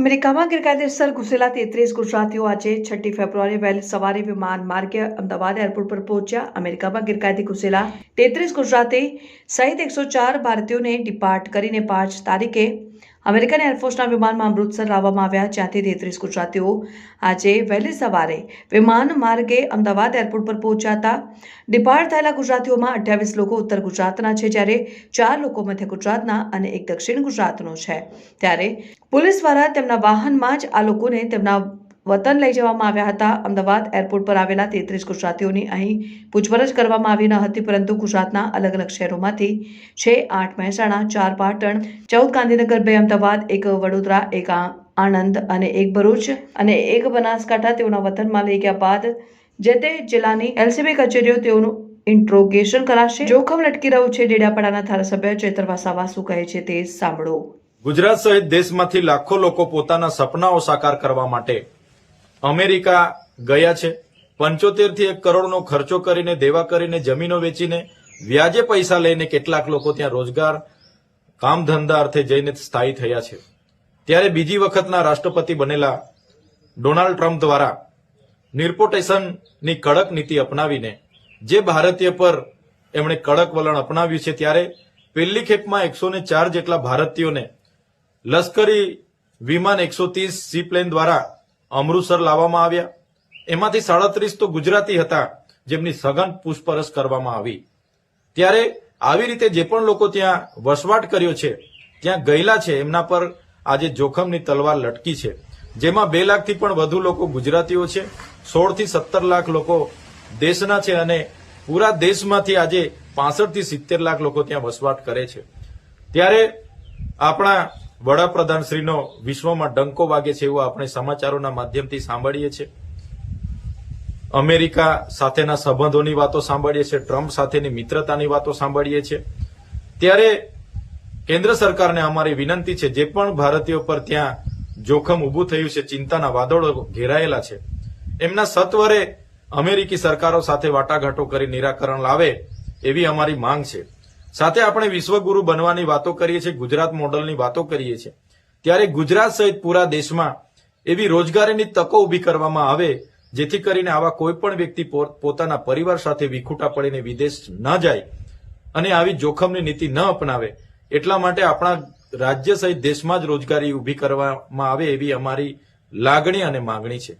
અમેરિકામાં ગેરકાયદેસર ઘૂસેલા તેત્રીસ ગુજરાતીઓ આજે છઠ્ઠી ફેબ્રુઆરી વહેલી સવારે વિમાન માર્ગે અમદાવાદ એરપોર્ટ પર પહોંચ્યા. અમેરિકામાં ગેરકાયદે ઘૂસેલા તેત્રીસ ગુજરાતી સહિત એકસો ચાર ભારતીયોને ડિપાર્ટ કરીને પાંચ તારીખે અમેરિકન એરફોર્સના વિમાનમાં અમૃતસર લાવવામાં આવ્યા, જ્યાંથી તેત્રીસ ગુજરાતીઓ આજે વહેલી સવારે વિમાન માર્ગે અમદાવાદ એરપોર્ટ પર પહોંચ્યા ડિપાર્ટ થયેલા ગુજરાતીઓમાં અઠ્યાવીસ લોકો ઉત્તર ગુજરાતના છે, જ્યારે ચાર લોકો મધ્ય ગુજરાતના અને એક દક્ષિણ ગુજરાતનો છે. ત્યારે પોલીસ દ્વારા તેમના વાહનમાં જ આ લોકોને તેમના વતન લઈ જવામાં આવ્યા હતા. અમદાવાદ એરપોર્ટ પર આવેલા તેત્રીસ ગુજરાતીઓની અહીં પૂછપરછ કરવામાં આવી ન હતી, પરંતુ ગુજરાતના અલગ અલગ શહેરોમાંથી છે આઠ મહેસાણા, ચાર પાટણ, ચૌદ ગાંધીનગર, બે અમદાવાદ, એક વડોદરા, એક આણંદ અને એક ભરૂચ અને એક બનાસકાંઠા. તેઓના વતનમાં લઈ ગયા બાદ જે તે જિલ્લાની એલસીબી કચેરીઓ તેઓનું ઇન્ટ્રોગેશન કરાશે. જોખમ લટકી રહ્યું છે, ડેડિયાપાડાના ધારાસભ્ય ચેતર વસાવા કહે છે તે સાંભળો. ગુજરાત સહિત દેશમાંથી લાખો લોકો પોતાના સપનાઓ સાકાર કરવા માટે અમેરિકા ગયા છે. પંચોતેરથી એક કરોડનો ખર્ચો કરીને, દેવા કરીને, જમીનો વેચીને, વ્યાજે પૈસા લઈને કેટલાક લોકો ત્યાં રોજગાર, કામ ધંધા અર્થે જઈને સ્થાયી થયા છે. ત્યારે બીજી વખતના રાષ્ટ્રપતિ બનેલા ડોનાલ્ડ ટ્રમ્પ દ્વારા નિર્પોટેશનની કડક નીતિ અપનાવીને, જે ભારતીય પર એમણે કડક વલણ અપનાવ્યું છે, ત્યારે પહેલી ખેપમાં એકસો ચાર જેટલા ભારતીયોને લશ્કરી વિમાન એકસો ત્રીસ સીપ્લેન દ્વારા અમૃતસર લાવવામાં આવ્યા. એમાંથી સાડત્રીસ તો ગુજરાતી હતા, જેમની સઘન પૂછપરછ કરવામાં આવી. ત્યારે આવી રીતે જે પણ લોકો ત્યાં વસવાટ કર્યો છે, ત્યાં ગયેલા છે, એમના પર આજે જોખમની તલવાર લટકી છે. જેમાં બે લાખથી પણ વધુ લોકો ગુજરાતીઓ છે સોળથી સત્તર લાખ લોકો દેશના છે અને પૂરા દેશમાંથી આજે પાસઠથી સિત્તેર લાખ લોકો ત્યાં વસવાટ કરે છે. ત્યારે આપણા વડાપ્રધાન શ્રીનો વિશ્વમાં ડંકો વાગે છે એવું આપણે સમાચારોના માધ્યમથી સાંભળીએ છીએ. અમેરિકા સાથેના સંબંધોની વાતો સાંભળીએ છીએ. ટ્રમ્પ સાથેની મિત્રતાની વાતો સાંભળીએ છીએ. ત્યારે કેન્દ્ર સરકારને અમારી વિનંતી છે, જે પણ ભારતીયો પર ત્યાં જોખમ ઊભું થયું છે, ચિંતાના વાદળો ઘેરાયેલા છે, એમના સત્વરે અમેરિકી સરકારો સાથે વાટાઘાટો કરી નિરાકરણ લાવે એવી અમારી માંગ છે. સાથે આપણે વિશ્વગુરુ બનવાની વાતો કરીએ છીએ, ગુજરાત મોડલની વાતો કરીએ છીએ. ત્યારે ગુજરાત સહિત પૂરા દેશમાં એવી રોજગારીની તકો ઊભી કરવામાં આવે, જેથી કરીને આવા કોઈ પણ વ્યક્તિ પોતાના પરિવાર સાથે વિખૂટા પડીને વિદેશ ન જાય અને આવી જોખમની નીતિ ન અપનાવે, એટલા માટે આપણા રાજ્ય સહિત દેશમાં જ રોજગારી ઊભી કરવામાં આવે એવી અમારી લાગણી અને માંગણી છે.